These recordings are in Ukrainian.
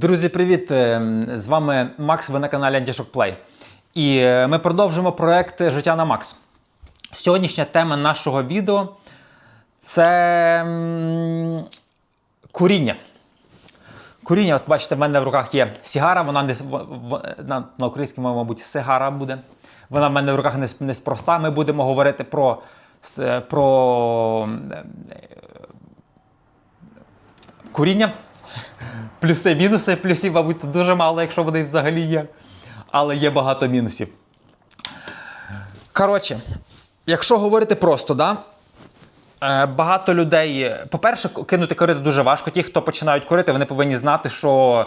Друзі, привіт! Е, З вами Макс, ви на каналі Antishock Play. І е, ми продовжуємо проект Життя на Макс. Сьогоднішня тема нашого відео це куріння. Куріння, от бачите, в мене в руках є сігара, вона не, на, на українській мові, мабуть, сигара буде. Вона в мене в руках не, неспроста. Ми будемо говорити про, про е, куріння. Плюси, мінуси, плюсів, мабуть, тут дуже мало, якщо вони взагалі є. Але є багато мінусів. Коротше, якщо говорити просто, да, е, багато людей. По-перше, кинути курити дуже важко. Ті, хто починають курити, вони повинні знати, що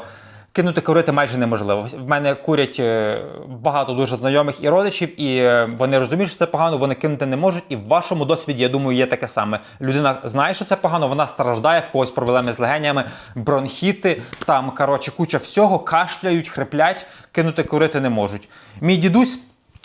кинути курити майже неможливо. В мене курять е, багато дуже знайомих і родичів, і е, вони розуміють, що це погано, вони кинути не можуть. І в вашому досвіді, я думаю, є таке саме. Людина знає, що це погано, вона страждає, в когось проблеми з легенями, бронхіти, там, коротше, куча всього, кашляють, хриплять, кинути курити не можуть. Мій дідусь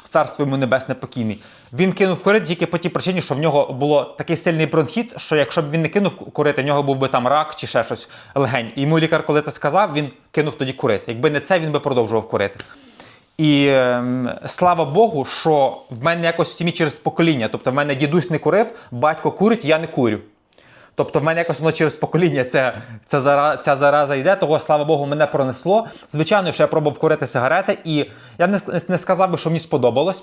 царство йому небесне покійний. Він кинув курити тільки по тій причині, що в нього було такий сильний бронхіт, що якщо б він не кинув курити, в нього був би там рак чи ще щось легень. І йому лікар, коли це сказав, він кинув тоді курити. Якби не це, він би продовжував курити. І ем, слава Богу, що в мене якось в сім'ї через покоління. Тобто в мене дідусь не курив, батько курить, я не курю. Тобто в мене якось воно через покоління ця, ця, зара, ця зараза йде, того, слава Богу, мене пронесло. Звичайно, що я пробував курити сигарети, і я не, не сказав би, що мені сподобалось.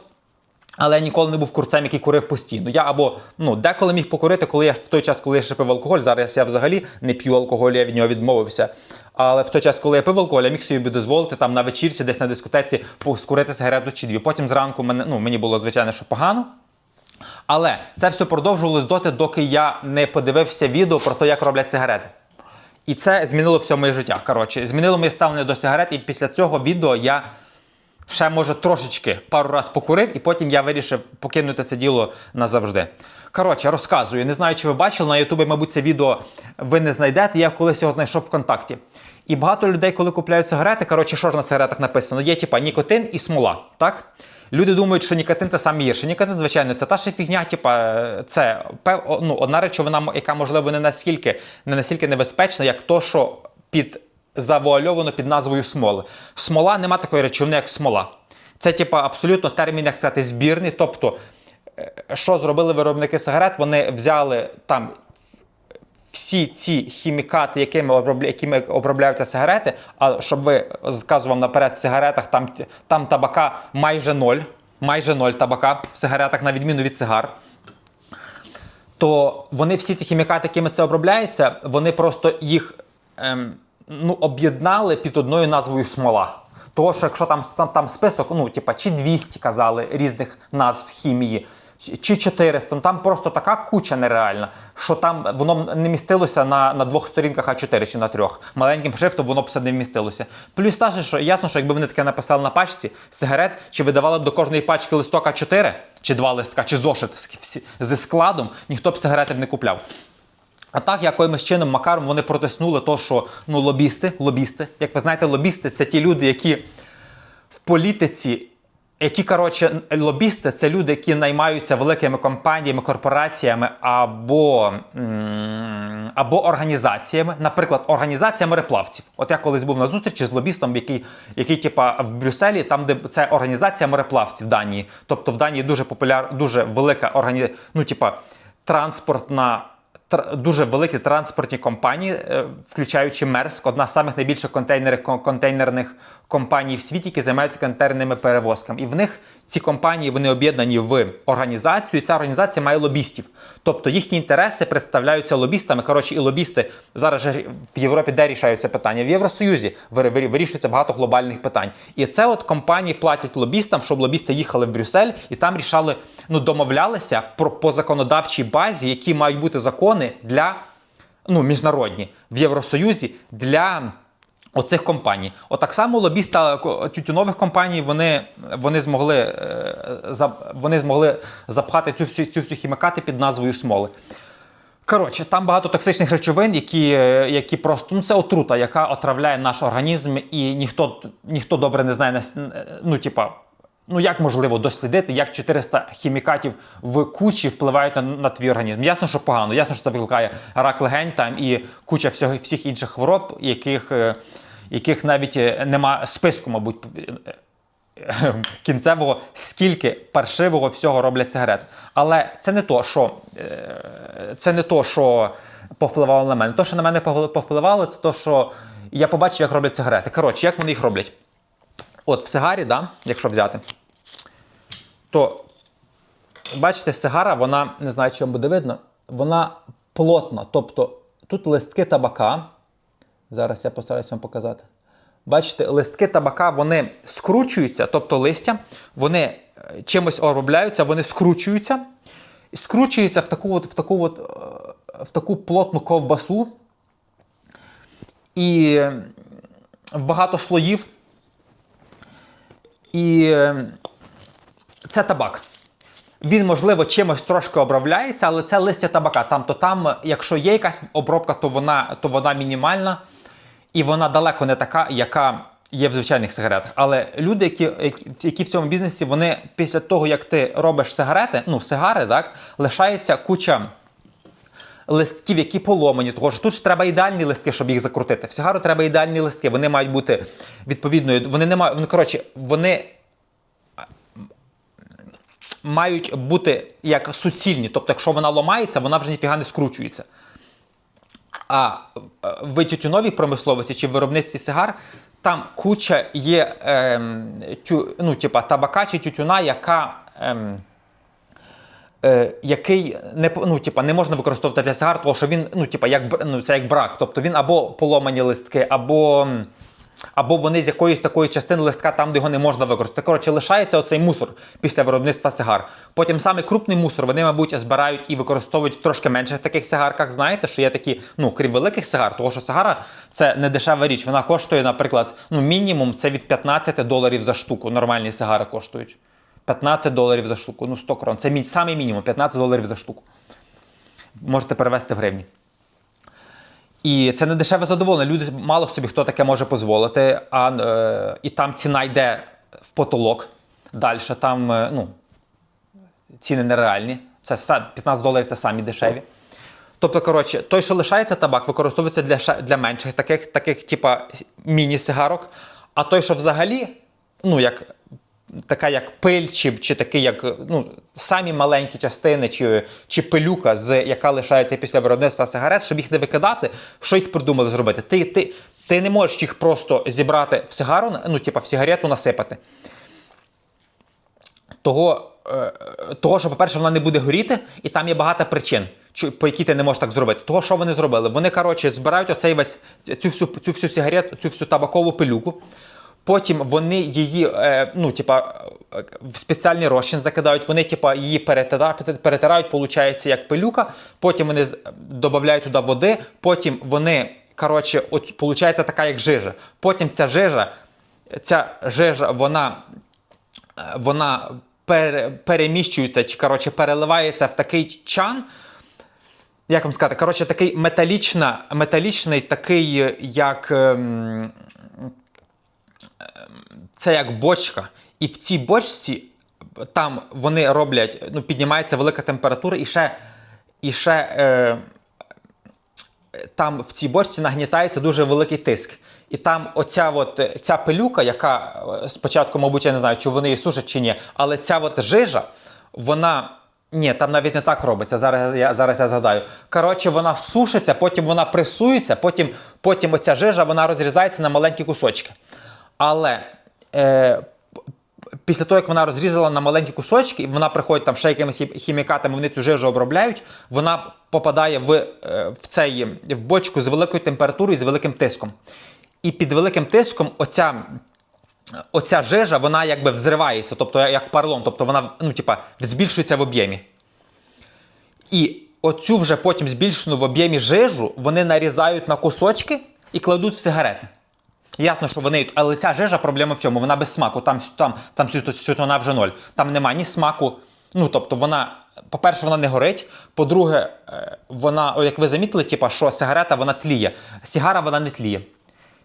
Але я ніколи не був курцем, який курив постійно. Я або ну, деколи міг покурити, коли я в той час, коли я ще пив алкоголь. Зараз я взагалі не п'ю алкоголь, я від нього відмовився. Але в той час, коли я пив алкоголь, я міг собі дозволити там на вечірці, десь на дискотеці, скурити сигарету чи дві. Потім зранку мене, ну, мені було звичайно, що погано. Але це все продовжувалось доти, доки я не подивився відео про те, як роблять сигарети. І це змінило все моє життя. Коротше, змінило моє ставлення до сигарет, і після цього відео я ще, може, трошечки пару раз покурив, і потім я вирішив покинути це діло назавжди. Коротше, розказую. Не знаю, чи ви бачили, на Ютубі, мабуть, це відео ви не знайдете. Я колись його знайшов ВКонтакті. І багато людей, коли купляють сигарети, коротше, що ж на сигаретах написано? Є типа нікотин і смола. Так? Люди думають, що нікотин це саме гірше. Нікотин, звичайно, це та ж фігня, типа, це ну, одна речовина, яка, можливо, не настільки, не настільки небезпечна, як то, що під завуальовано під назвою смоли. Смола нема такої речовини, як смола. Це, типа, абсолютно термін, як сказати, збірний. Тобто, е, що зробили виробники сигарет? Вони взяли там всі ці хімікати, якими, якими обробляються сигарети, а щоб ви сказував наперед, в сигаретах там, там табака майже ноль, майже ноль табака в сигаретах, на відміну від цигар. То вони всі ці хімікати, якими це обробляється, вони просто їх ем, ну, об'єднали під одною назвою смола. Того, що якщо там, там, там список, ну, типа, чи 200 казали різних назв хімії, чи- чи 400, ну, там просто така куча нереальна, що там воно не містилося на, на двох сторінках А4 чи на трьох. Маленьким шрифтом воно б все не вмістилося. Плюс та що ясно, що якби вони таке написали на пачці сигарет, чи видавали б до кожної пачки листок А4, чи два листка, чи зошит зі складом, ніхто б сигарети б не купляв. А так, якимось чином Макаром вони протиснули то, що ну, лобісти, лобісти, як ви знаєте, лобісти це ті люди, які в політиці, які, коротше, лобісти це люди, які наймаються великими компаніями, корпораціями або, або організаціями, наприклад, організація мореплавців. От я колись був на зустрічі з лобістом, який, який типа, в Брюсселі, там, де це організація мореплавців Данії. Тобто в Данії дуже популяр, дуже велика органі... ну, типа, транспортна тр- дуже великі транспортні компанії, е, включаючи Мерск, одна з самих найбільших контейнерних, компаній в світі, які займаються контейнерними перевозками. І в них ці компанії вони об'єднані в організацію, і ця організація має лобістів. Тобто їхні інтереси представляються лобістами. Коротше, і лобісти зараз в Європі де рішаються питання? В Євросоюзі вир- вир- вирішується багато глобальних питань. І це от компанії платять лобістам, щоб лобісти їхали в Брюссель і там рішали, ну домовлялися про по законодавчій базі, які мають бути закони для ну, міжнародні в Євросоюзі для оцих компаній. Отак само лобіста ко- тютюнових компаній вони, вони, змогли, е, вони змогли запхати цю всю, цю всю хімікати під назвою смоли. Коротше, там багато токсичних речовин, які, е, які просто ну це отрута, яка отравляє наш організм, і ніхто, ніхто добре не знає, ну, типа, ну як можливо дослідити, як 400 хімікатів в кучі впливають на, на твій організм. Ясно, що погано, ясно, що це викликає рак легень там і куча всього, всіх інших хвороб, яких, е, яких навіть е, нема списку, мабуть, е, кінцевого, скільки паршивого всього роблять сигарети. Але це не то, що це не то, що повпливало на мене. То, що на мене повпливало, це то, що я побачив, як роблять сигарети. Коротше, як вони їх роблять? От в сигарі, да, якщо взяти, то бачите, сигара, вона не знаю, чи вам буде видно, вона плотна. Тобто тут листки табака. Зараз я постараюся вам показати. Бачите, листки табака вони скручуються, тобто листя, вони е, чимось обробляються, вони скручуються, скручуються в таку, от, в таку, от, е, в таку плотну ковбасу. І в багато слоїв. І е, це табак. Він, можливо, чимось трошки обробляється, але це листя табака. Там, то там, якщо є якась обробка, то вона, то вона мінімальна і вона далеко не така, яка є в звичайних сигаретах. Але люди, які- які в цьому бізнесі, вони після того, як ти робиш сигарети, ну, сигари, так, лишається куча листків, які поломані, того що тут ж треба ідеальні листки, щоб їх закрутити. В сигару треба ідеальні листки. Вони мають бути відповідною. Вони не мають. Вони, коротше, вони мають бути як суцільні. Тобто, якщо вона ламається, вона вже ніфіга не скручується. А е, в тютюновій промисловості чи в виробництві сигар там куча є ем, тю, ну, типа, табака чи тютюна, яка. Ем, е, який не, ну, типа, не можна використовувати для сигар, тому що він, ну, типа, як, ну, це як брак. Тобто він або поломані листки, або, або вони з якоїсь такої частини листка, там, де його не можна використати. Коротше, лишається оцей мусор після виробництва сигар. Потім саме крупний мусор вони, мабуть, збирають і використовують в трошки менших таких сигарках. Знаєте, що є такі, ну, крім великих сигар, тому що сигара це не дешева річ. Вона коштує, наприклад, ну, мінімум це від 15 доларів за штуку. Нормальні сигари коштують. 15 доларів за штуку, ну 100 крон. Це мі- самий мінімум 15 доларів за штуку. Можете перевести в гривні. І це не дешеве задоволення. Люди мало собі хто таке може дозволити, а е, і там ціна йде в потолок. Далі там е, ну, ціни нереальні. Це 15 доларів це самі дешеві. Тобто, коротше, той, що лишається табак, використовується для, для менших таких, таких типа міні-сигарок. А той, що взагалі, ну, як, така як пиль, чи, чи такий, як ну, самі маленькі частини, чи, чи пилюка, з, яка лишається після виробництва сигарет, щоб їх не викидати, що їх придумали зробити? Ти, ти, ти не можеш їх просто зібрати в сигару, ну, типа в сигарету насипати. Того, е, того, що, по-перше, вона не буде горіти, і там є багато причин, по які ти не можеш так зробити. Того, що вони зробили? Вони, коротше, збирають оцей весь цю всю, цю всю сигарету, цю всю табакову пилюку. Потім вони її, е, ну, типа, е, в спеціальний розчин закидають, вони, типа, її перетирають, виходить, як пилюка. Потім вони додають туди води, потім вони, коротше, от, така, як жижа. Потім ця жижа, ця жижа, вона вона пере, переміщується чи коротше, переливається в такий чан. Як вам сказати, коротше, такий металічна, металічний, такий, е, як. Це як бочка. І в цій бочці там вони роблять, ну, піднімається велика температура, і ще, і ще е, там в цій бочці нагнітається дуже великий тиск. І там оця от, е, ця пилюка, яка е, спочатку, мабуть, я не знаю, чи вони її сушать чи ні, але ця от жижа, вона. Ні, там навіть не так робиться. Зараз я зараз я згадаю. Коротше, вона сушиться, потім вона пресується, потім, потім оця жижа вона розрізається на маленькі кусочки. Але е, після того, як вона розрізала на маленькі кусочки, і вона приходить там ще якимись хімікатами, вони цю жижу обробляють, вона попадає в, е, в, цей, в бочку з великою температурою і з великим тиском. І під великим тиском оця, оця жижа, вона якби взривається, тобто як парлон, тобто вона ну, типа, збільшується в об'ємі. І оцю вже потім збільшену в об'ємі жижу вони нарізають на кусочки і кладуть в сигарети. Ясно, що вони, але ця жижа проблема в чому? Вона без смаку. Там, там, там вона вже ноль. Там нема ні смаку. Ну, тобто, вона, по-перше, вона не горить. По-друге, е, вона, як ви замітили, типа, що сигарета вона тліє. Сігара вона не тліє.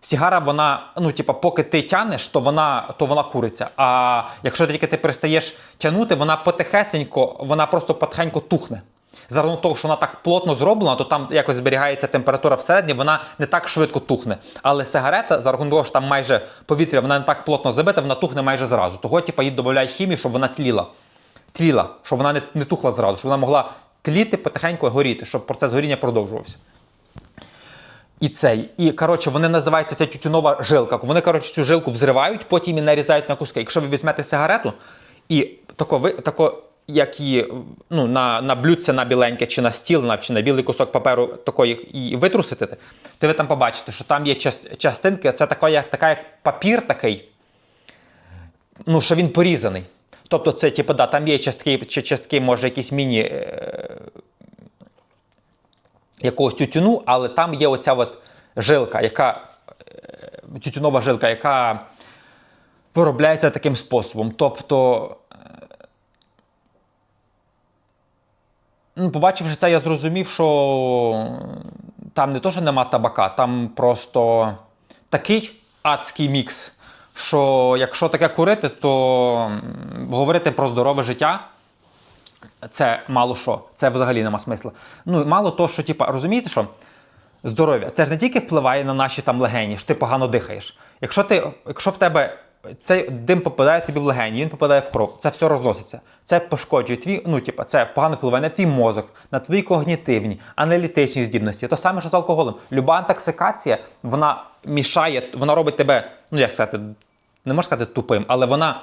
Сігара, вона, ну, типа, поки ти тянеш, то вона, то вона куриться. А якщо тільки ти перестаєш тягнути, вона потихесенько, вона просто потихеньку тухне. За рахунок того, що вона так плотно зроблена, то там якось зберігається температура всередині, вона не так швидко тухне. Але сигарета, за рахунок того, що там майже повітря, вона не так плотно забита, вона тухне майже зразу. Того, типу, їй додають хімію, щоб вона тліла. Тліла, щоб вона не, не тухла зразу, щоб вона могла тліти потихеньку горіти, щоб процес горіння продовжувався. І цей. І коротше, вони називаються ця тютюнова жилка. Вони, коротше, цю жилку взривають, потім її нарізають на куски. Якщо ви візьмете сигарету і тако, ви, тако як її ну, на, на блюдце на біленьке, чи на стіл, на, чи на білий кусок паперу такої і витрусите, то ви там побачите, що там є частинки, це така, така як папір такий, ну, що він порізаний. Тобто це, типу, да, там є частки, чи частки, може, якісь міні е, якогось тютюну, але там є оця от жилка, яка е, тютюнова жилка, яка виробляється таким способом. Тобто, ну, побачивши це, я зрозумів, що там не то, що нема табака, там просто такий адський мікс. Що якщо таке курити, то говорити про здорове життя це мало що. Це взагалі нема смисла. Ну, і мало того, що, типа, розумієте, що здоров'я це ж не тільки впливає на наші там легені, що ти погано дихаєш. Якщо ти, якщо в тебе цей дим попадає тобі в легені, він попадає в кров, це все розноситься. Це пошкоджує твій, ну, типа, це погано впливає на твій мозок, на твої когнітивні, аналітичні здібності. То саме, що з алкоголем. Люба інтоксикація, вона мішає, вона робить тебе, ну як сказати, не можна сказати тупим, але вона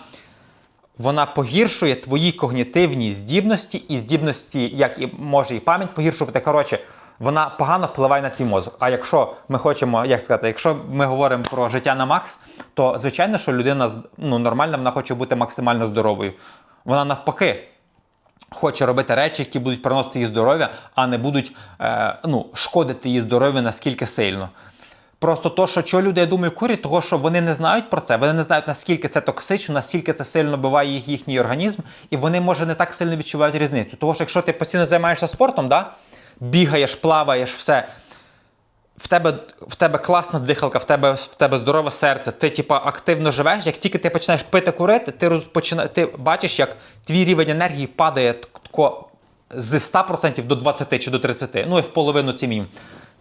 вона погіршує твої когнітивні здібності і здібності, як і може і пам'ять погіршувати. Коротше, вона погано впливає на твій мозок. А якщо ми хочемо, як сказати, якщо ми говоримо про життя на макс, то звичайно, що людина ну, нормальна, вона хоче бути максимально здоровою. Вона навпаки. Хоче робити речі, які будуть приносити їй здоров'я, а не будуть е, ну, шкодити її здоров'ю наскільки сильно. Просто то, що що люди, я думаю, курять, того, що вони не знають про це, вони не знають, наскільки це токсично, наскільки це сильно биває їх, їхній організм, і вони, може, не так сильно відчувають різницю. Тому що якщо ти постійно займаєшся спортом, да? Бігаєш, плаваєш, все. В тебе, в тебе класна дихалка, в тебе, в тебе здорове серце, ти типа, активно живеш. Як тільки ти починаєш пити курити, ти, розпочина... ти бачиш, як твій рівень енергії падає тако з 100% до 20 чи до 30%, ну і в половину це мінімум.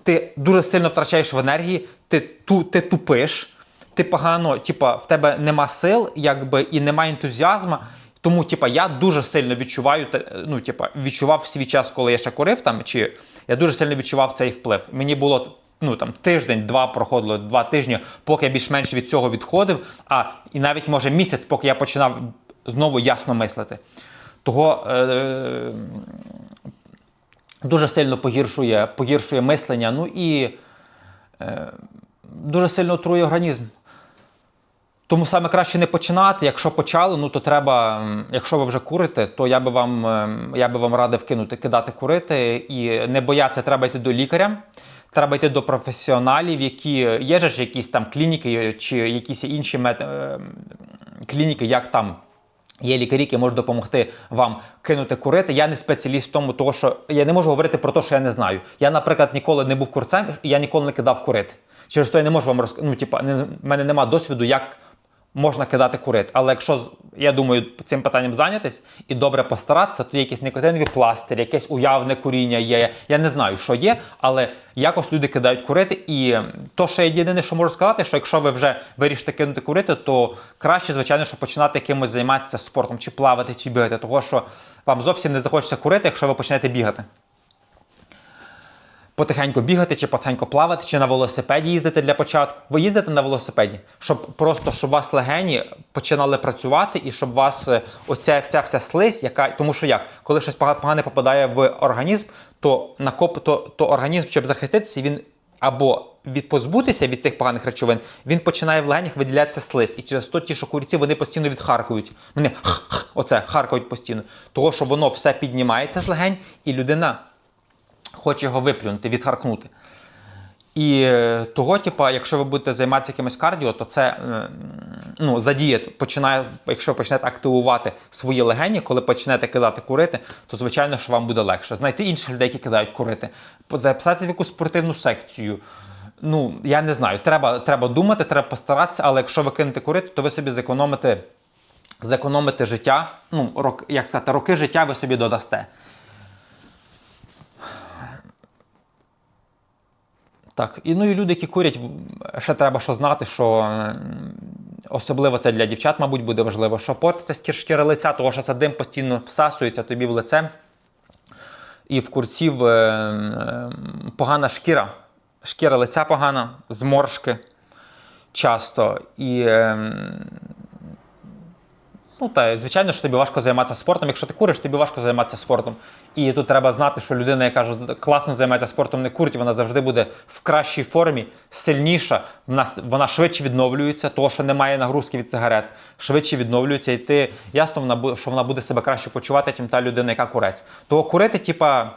Ти дуже сильно втрачаєш в енергії, ти, ту, ти тупиш, ти погано, типа, в тебе нема сил, якби і нема ентузіазму. Тому, типа, я дуже сильно відчуваю, ну, типа, відчував свій час, коли я ще курив там, чи я дуже сильно відчував цей вплив. Мені було ну там тиждень, два проходило, два тижні, поки я більш-менш від цього відходив. А і навіть може місяць, поки я починав знову ясно мислити. Того е- дуже сильно погіршує, погіршує мислення, ну і е- дуже сильно отрує організм. Тому саме краще не починати. Якщо почали, ну то треба, якщо ви вже курите, то я би вам, ем, я би вам радив кинути, кидати курити і не боятися, треба йти до лікаря. Треба йти до професіоналів, які є ж якісь там клініки чи якісь інші мет... ем, клініки, як там Є лікарі, які можуть допомогти вам кинути курити. Я не спеціаліст в тому, того, що я не можу говорити про те, що я не знаю. Я, наприклад, ніколи не був курцем, і я ніколи не кидав курити. Через то я не можу вам розказати. Ну, типа, не, в мене немає досвіду, як можна кидати курити. Але якщо я думаю, цим питанням зайнятись і добре постаратися, то є якісь никотинові пластирі, якесь уявне куріння є. Я не знаю, що є, але якось люди кидають курити. І то, що я єдине, що можу сказати, що якщо ви вже вирішите кинути курити, то краще, звичайно, що починати якимось займатися спортом, чи плавати, чи бігати, того що вам зовсім не захочеться курити, якщо ви почнете бігати потихеньку бігати, чи потихеньку плавати, чи на велосипеді їздити для початку. Ви їздите на велосипеді, щоб просто щоб вас легені починали працювати, і щоб вас е, оця ця вся слизь, яка тому що як, коли щось погане попадає в організм, то накоп то, то організм, щоб захиститися, він або від позбутися від цих поганих речовин, він починає в легенях виділятися слизь. І через то ті, що курці, вони постійно відхаркують. Вони оце харкають постійно. Того, що воно все піднімається з легень, і людина хоче його виплюнути, відхаркнути. І е, того, типа, якщо ви будете займатися якимось кардіо, то це е, ну, задіє, починає, якщо почнете активувати свої легені, коли почнете кидати курити, то звичайно, що вам буде легше. Знайти інших людей, які кидають курити, записатися в якусь спортивну секцію. Ну, я не знаю, треба, треба думати, треба постаратися, але якщо ви кинете курити, то ви собі зекономите, зекономите життя, ну, рок, як сказати, роки життя ви собі додасте. Так, і ну і люди, які курять, ще треба що знати, що особливо це для дівчат, мабуть, буде важливо, що портиться шкіра лиця, тому що це дим постійно всасується тобі в лице. І в курців е, погана шкіра. Шкіра лиця погана, зморшки часто. І е, Ну, та, звичайно, що тобі важко займатися спортом. Якщо ти куриш, тобі важко займатися спортом. І тут треба знати, що людина, яка класно займається спортом, не курить, вона завжди буде в кращій формі, сильніша. Вона, швидше відновлюється, того, що немає нагрузки від сигарет, швидше відновлюється, і ти ясно, що вона буде себе краще почувати, ніж та людина, яка курець. Того курити, типа.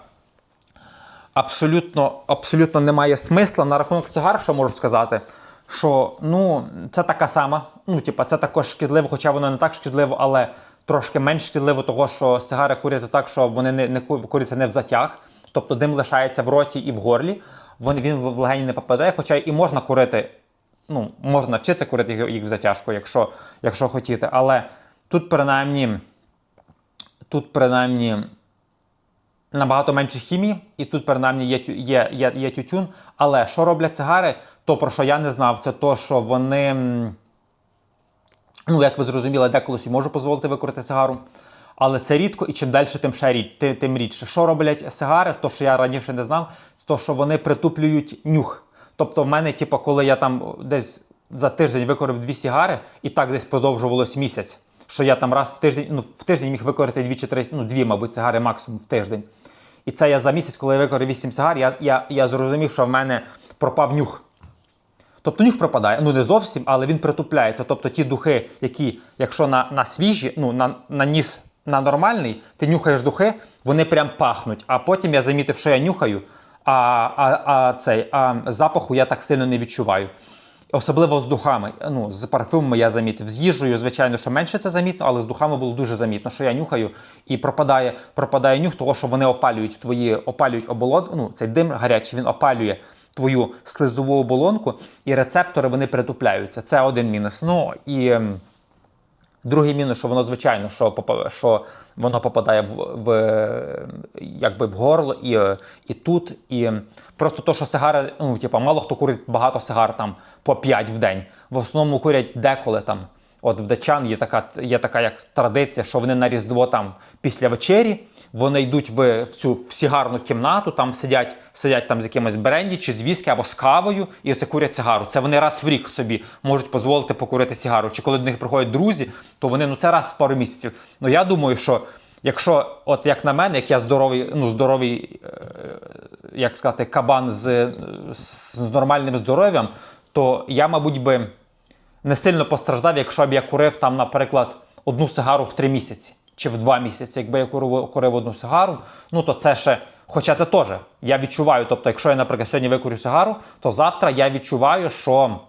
Абсолютно, абсолютно немає смисла. На рахунок цигар, що можу сказати, що ну, це така сама. Ну, типа, це також шкідливо, хоча воно не так шкідливо, але трошки менш шкідливо, того, що сигари куряться так, що вони не, не куряться не в затяг, тобто дим лишається в роті і в горлі. Він, він в легені не попадає, хоча і можна курити. Ну, можна навчитися курити їх- в затяжку, якщо, якщо хотіти. Але тут принаймні, тут принаймні набагато менше хімії, і тут принаймні є, є, є, є тютюн. Але що роблять цигари, то про що я не знав, це то, що вони. Ну, як ви зрозуміли, деколи собі можу дозволити викурити сигару. Але це рідко, і чим далі, тим ще рід, ти- тим рідше. Що роблять сигари, то що я раніше не знав, то що вони притуплюють нюх. Тобто, в мене, типу, коли я там десь за тиждень викорив дві сигари, і так десь продовжувалось місяць. Що я там раз в тиждень, ну в тиждень міг викорити дві чи три, ну дві, мабуть, сигари максимум в тиждень. І це я за місяць, коли я викорив вісім сигар, я, я, я зрозумів, що в мене пропав нюх. Тобто нюх пропадає, ну не зовсім, але він притупляється. Тобто ті духи, які, якщо на, на свіжі, ну на, на ніс на нормальний, ти нюхаєш духи, вони прям пахнуть. А потім я замітив, що я нюхаю, а, а, а, цей, а запаху я так сильно не відчуваю. Особливо з духами. Ну, з парфумами я замітив. З їжею, звичайно, що менше це замітно, але з духами було дуже замітно, що я нюхаю і пропадає, пропадає нюх, того, що вони опалюють твої, опалюють оболон, ну, цей дим гарячий, він опалює твою слизову оболонку, і рецептори вони притупляються. Це один мінус. Ну і ем, другий мінус, що воно звичайно, що, що воно попадає в, в, якби в горло і, е, і тут. І просто то, що сигари, ну, типа, мало хто курить багато сигар там по 5 в день. В основному курять деколи там. От в датчан є така, є така як традиція, що вони на Різдво там після вечері вони йдуть в, в цю в сігарну кімнату, там сидять, сидять там з якимось бренді чи з віскі або з кавою, і оце курять сигару. Це вони раз в рік собі можуть дозволити покурити сигару. Чи коли до них приходять друзі, то вони ну це раз в пару місяців. Ну я думаю, що якщо, от як на мене, як я здоровий, ну здоровий, е, як сказати, кабан з, з нормальним здоров'ям, то я, мабуть, би не сильно постраждав, якщо б я курив там, наприклад, одну сигару в три місяці чи в два місяці. Якби я курив, курив одну сигару, ну то це ще. Хоча це теж я відчуваю. Тобто, якщо я, наприклад, сьогодні викурю сигару, то завтра я відчуваю, що.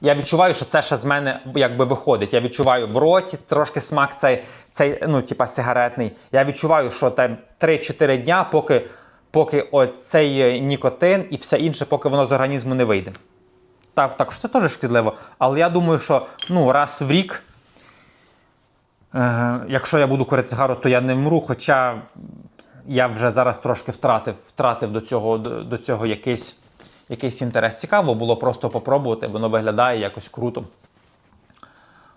Я відчуваю, що це ще з мене якби виходить. Я відчуваю в роті трошки смак цей, цей ну, типа сигаретний. Я відчуваю, що там 3-4 дня, поки, поки цей е, нікотин і все інше, поки воно з організму не вийде. Так, так що це теж шкідливо. Але я думаю, що ну, раз в рік, е, якщо я буду курити сигару, то я не вмру. Хоча я вже зараз трошки втратив, втратив до цього, до, до цього якийсь, якийсь інтерес. Цікаво було просто попробувати, воно виглядає якось круто.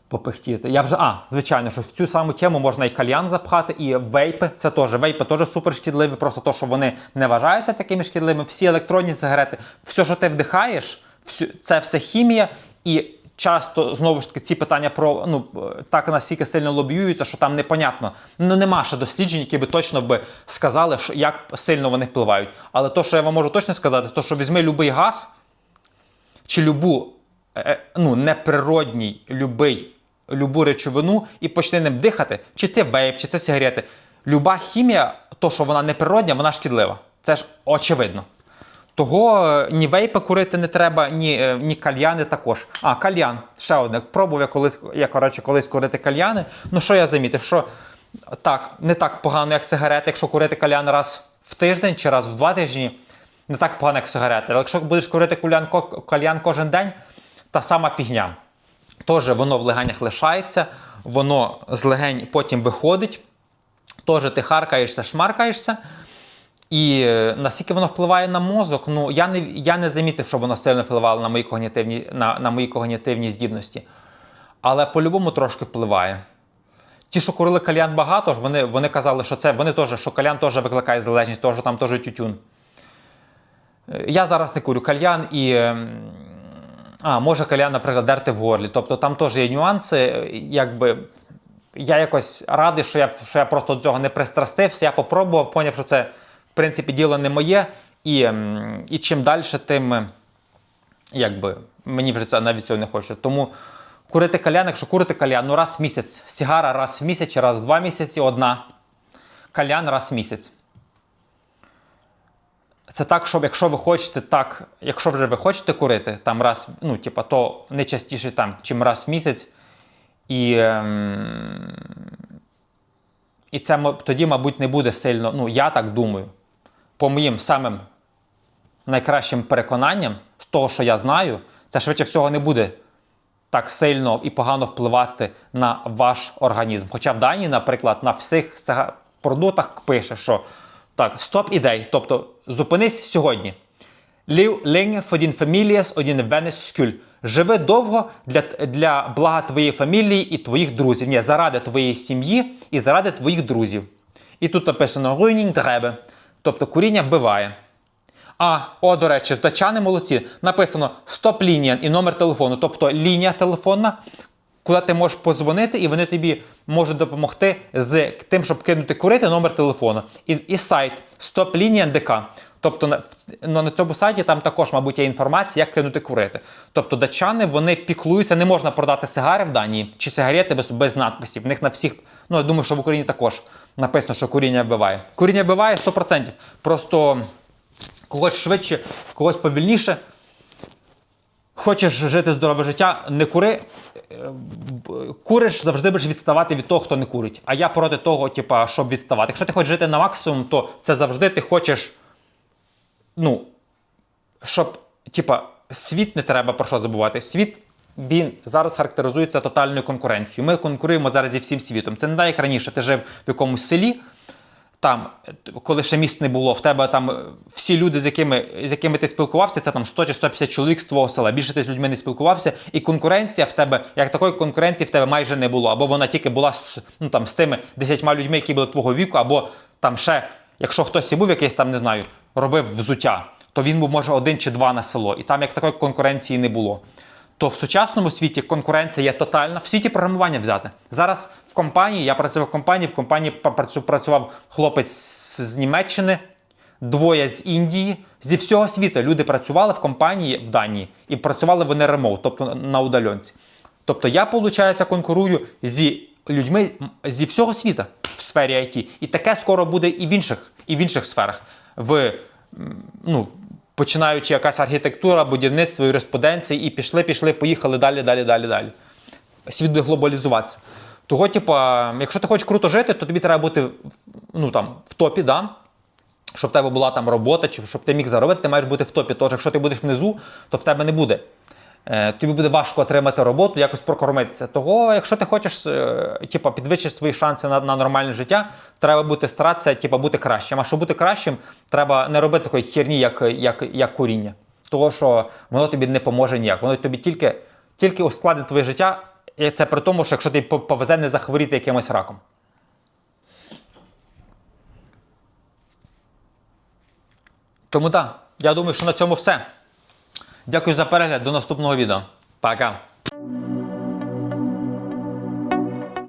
Попихтіти. Я вже, а, звичайно, що в цю саму тему можна і кальян запхати, і вейпи. Це теж вейпи теж супер шкідливі, просто то, що вони не вважаються такими шкідливими. Всі електронні сигарети, все, що ти вдихаєш, це все хімія. І часто знову ж таки ці питання про ну е, так настільки сильно лобіюються, що там непонятно. Ну нема ще досліджень, які би точно би сказали, що як сильно вони впливають. Але то, що я вам можу точно сказати, то що візьми будь-який газ чи любу е, ну, неприродній любий, любу речовину і почни ним дихати, чи це вейп, чи це сигарети. Люба хімія, то, що вона неприродня, вона шкідлива. Це ж очевидно. Того е, ні вейпи курити не треба, ні, е, ні кальяни також. А, кальян, ще одне. Пробував я колись, я коротше, колись курити кальяни. Ну що я замітив? Що так, не так погано, як сигарети, якщо курити кальян раз в тиждень чи раз в два тижні, не так погано, як сигарети. Але якщо будеш курити кальян, кальян кожен день, та сама фігня. Теж воно в легенях лишається, воно з легень потім виходить. Теж ти харкаєшся, шмаркаєшся. І е, наскільки воно впливає на мозок, ну я не, я не замітив, що воно сильно впливало на мої когнітивні, на, на мої когнітивні здібності. Але по-любому трошки впливає. Ті, що курили кальян багато, вони, вони казали, що це вони теж, що кальян теж викликає залежність, що там теж тютюн. Е, Я зараз не курю кальян і. ем, А, може кальян, наприклад, дерти в горлі. Тобто там теж є нюанси. е, Якби я якось радий, що я, що я просто до цього не пристрастився. Я попробував, поняв, що це в принципі діло не моє. І, і чим далі, тим е, якби мені вже це навіть цього не хочеться. Тому курити кальян, якщо курити кальян, ну раз в місяць, сігара раз в місяць раз в два місяці одна. Кальян раз в місяць. Це так, щоб якщо ви хочете так, якщо вже ви хочете курити, там раз, ну, типа, то не частіше там, чим раз в місяць. І, ем, і це тоді, мабуть, не буде сильно. Ну, я так думаю, по моїм самим найкращим переконанням, з того, що я знаю, це швидше всього не буде так сильно і погано впливати на ваш організм. Хоча в Данії, наприклад, на всіх продуктах пише, що так, стоп ідей, тобто зупинись сьогодні. For din families og dine venners skyld. Живи довго для, для блага твоєї фамілії і твоїх друзів. Ні, заради твоєї сім'ї і заради твоїх друзів. І тут написано руйнінг дребе. Тобто куріння вбиває. А, о, до речі, в датчани молодці. Написано стоп-лінія і номер телефону. Тобто лінія телефонна, куди ти можеш позвонити, і вони тобі можуть допомогти з тим, щоб кинути курити номер телефону. І, і сайт стоп-лінія ДК. Тобто на, на цьому сайті там також, мабуть, є інформація, як кинути курити. Тобто датчани вони піклуються, не можна продати сигари в Данії чи сигарети без, без надписів. В них на всіх, ну я думаю, що в Україні також написано, що куріння вбиває. Куріння вбиває 100%. Просто когось швидше, когось повільніше. Хочеш жити здорове життя, не кури. Е, Куриш, завжди будеш відставати від того, хто не курить. А я проти того, типа, щоб відставати. Якщо ти хочеш жити на максимум, то це завжди ти хочеш. Ну, щоб, типа, світ не треба про що забувати. Світ він зараз характеризується тотальною конкуренцією. Ми конкуруємо зараз зі всім світом. Це не так, як раніше. Ти жив в якомусь селі, там, коли ще міст не було, в тебе там е, всі люди, з якими, з якими ти спілкувався, це там 100 чи 150 чоловік з твого села. Більше ти з людьми не спілкувався, і конкуренція в тебе, як такої конкуренції в тебе майже не було. Або вона тільки була з, ну, там, з тими 10 людьми, які були твого віку, або там ще, якщо хтось і був якийсь там, не знаю, робив взуття, то він був може один чи два на село. І там як такої конкуренції не було. То в сучасному світі конкуренція є тотальна. В світі програмування взяти. Зараз в компанії, я працював в компанії, в компанії працював хлопець з- Німеччини, двоє з Індії. Зі всього світу люди працювали в компанії в Данії і працювали вони ремоут, тобто на удальонці. Тобто я, виходить, конкурую зі людьми зі всього світу в сфері IT. І таке скоро буде і в інших, і в інших сферах. В, ну, починаючи якась архітектура, будівництво, юриспруденції, і пішли, пішли, поїхали далі, далі, далі, далі. Світ буде глобалізуватися. Того, типа, якщо ти хочеш круто жити, то тобі треба бути ну, там, в топі, да? щоб в тебе була там робота, чи щоб ти міг заробити, ти маєш бути в топі. Тож, якщо ти будеш внизу, то в тебе не буде. Е, тобі буде важко отримати роботу, якось прокормитися. Того, якщо ти хочеш типа, підвищити свої шанси на, на нормальне життя, треба бути старатися, типа, бути кращим. А щоб бути кращим, треба не робити такої херні, як, як, як куріння. Того, що воно тобі не поможе ніяк. Воно тобі тільки, тільки ускладить твоє життя. І це при тому, що якщо ти повезе не захворіти якимось раком. Тому так, я думаю, що на цьому все. Дякую за перегляд. До наступного відео. Пока!